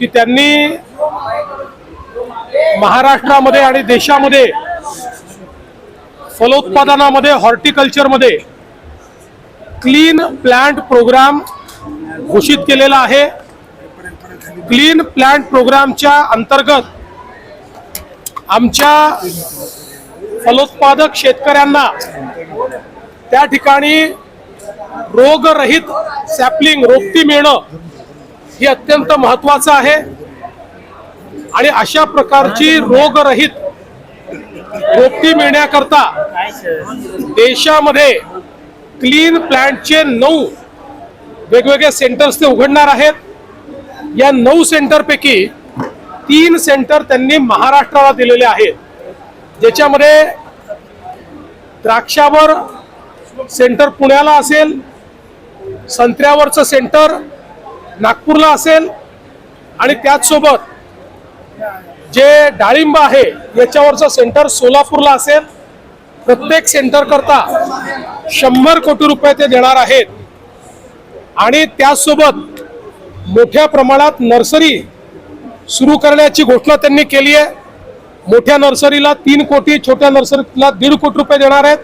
की त्यांनी महाराष्ट्रामध्ये आणि देशामध्ये फलोत्पादनामध्ये हॉर्टिकल्चरमध्ये क्लीन प्लांट प्रोग्राम घोषित केलेला आहे. क्लीन प्लांट प्रोग्रामच्या अंतर्गत आमच्या फलोत्पादक शेतकऱ्यांना त्या ठिकाणी रोगरहित सॅपलिंग रोपटी मिळणं हे अत्यंत महत्वाचं आहे. आणि अशा प्रकारची रोगरहित रोपटी मिळण्याकरता देशामध्ये क्लीन प्लॅन्टचे नऊ वेगवेगळे सेंटर्स ते उघडणार आहेत. या नऊ सेंटरपैकी तीन सेंटर त्यांनी महाराष्ट्राला दिलेले आहेत. ज्याच्यामध्ये द्राक्षावर सेंटर पुण्याला असेल संत्र्यावरचं सेंटर नागपूरला असेल आणि त्याचसोबत जे डाळिंब आहे याच्यावरचं सेंटर सोलापूरला असेल प्रत्येक सेंटर करता शंभर कोटी रुपये ते देणार आहेत. आणि त्याचसोबत मोठ्या प्रमाणात नर्सरी सुरू करण्याची घोषणा त्यांनी केली आहे. मोठ्या नर्सरीला तीन कोटी छोट्या नर्सरीला दीड कोटी रुपये देणार आहेत.